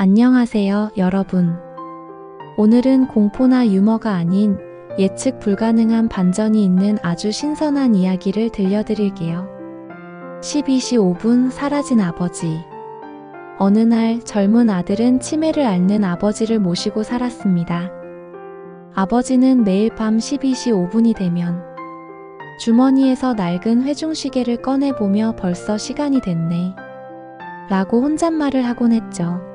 안녕하세요, 여러분. 오늘은 공포나 유머가 아닌 예측 불가능한 반전이 있는 아주 신선한 이야기를 들려드릴게요. 12시 5분 사라진 아버지. 어느 날 젊은 아들은 치매를 앓는 아버지를 모시고 살았습니다. 아버지는 매일 밤 12시 5분이 되면 주머니에서 낡은 회중시계를 꺼내보며 벌써 시간이 됐네. 라고 혼잣말을 하곤 했죠.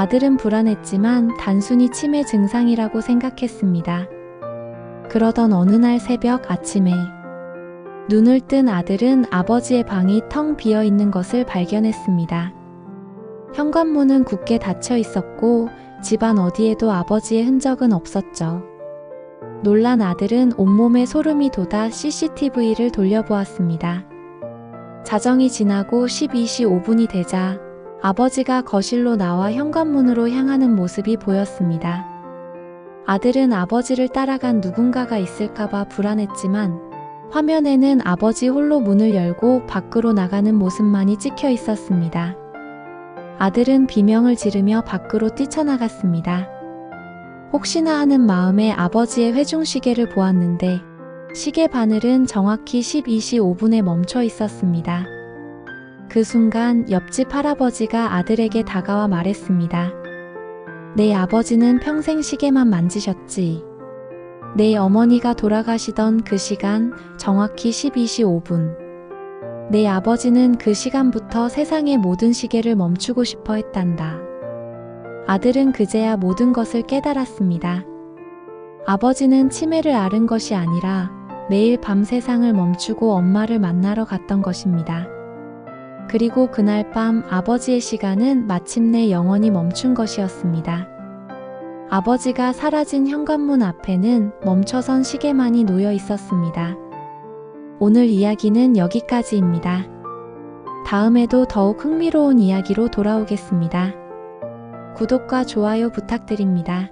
아들은 불안했지만 단순히 치매 증상이라고 생각했습니다. 그러던 어느 날 새벽 아침에 눈을 뜬 아들은 아버지의 방이 텅 비어 있는 것을 발견했습니다. 현관문은 굳게 닫혀 있었고 집안 어디에도 아버지의 흔적은 없었죠. 놀란 아들은 온몸에 소름이 돋아 CCTV를 돌려보았습니다. 자정이 지나고 12시 5분이 되자 아버지가 거실로 나와 현관문으로 향하는 모습이 보였습니다. 아들은 아버지를 따라간 누군가가 있을까봐 불안했지만 화면에는 아버지 홀로 문을 열고 밖으로 나가는 모습만이 찍혀 있었습니다. 아들은 비명을 지르며 밖으로 뛰쳐나갔습니다. 혹시나 하는 마음에 아버지의 회중시계를 보았는데 시계 바늘은 정확히 12시 5분에 멈춰 있었습니다. 그 순간 옆집 할아버지가 아들에게 다가와 말했습니다. 내 아버지는 평생 시계만 만지셨지. 내 어머니가 돌아가시던 그 시간 정확히 12시 5분. 내 아버지는 그 시간부터 세상의 모든 시계를 멈추고 싶어 했단다. 아들은 그제야 모든 것을 깨달았습니다. 아버지는 치매를 앓은 것이 아니라 매일 밤 세상을 멈추고 엄마를 만나러 갔던 것입니다. 그리고 그날 밤 아버지의 시간은 마침내 영원히 멈춘 것이었습니다. 아버지가 사라진 현관문 앞에는 멈춰선 시계만이 놓여 있었습니다. 오늘 이야기는 여기까지입니다. 다음에도 더욱 흥미로운 이야기로 돌아오겠습니다. 구독과 좋아요 부탁드립니다.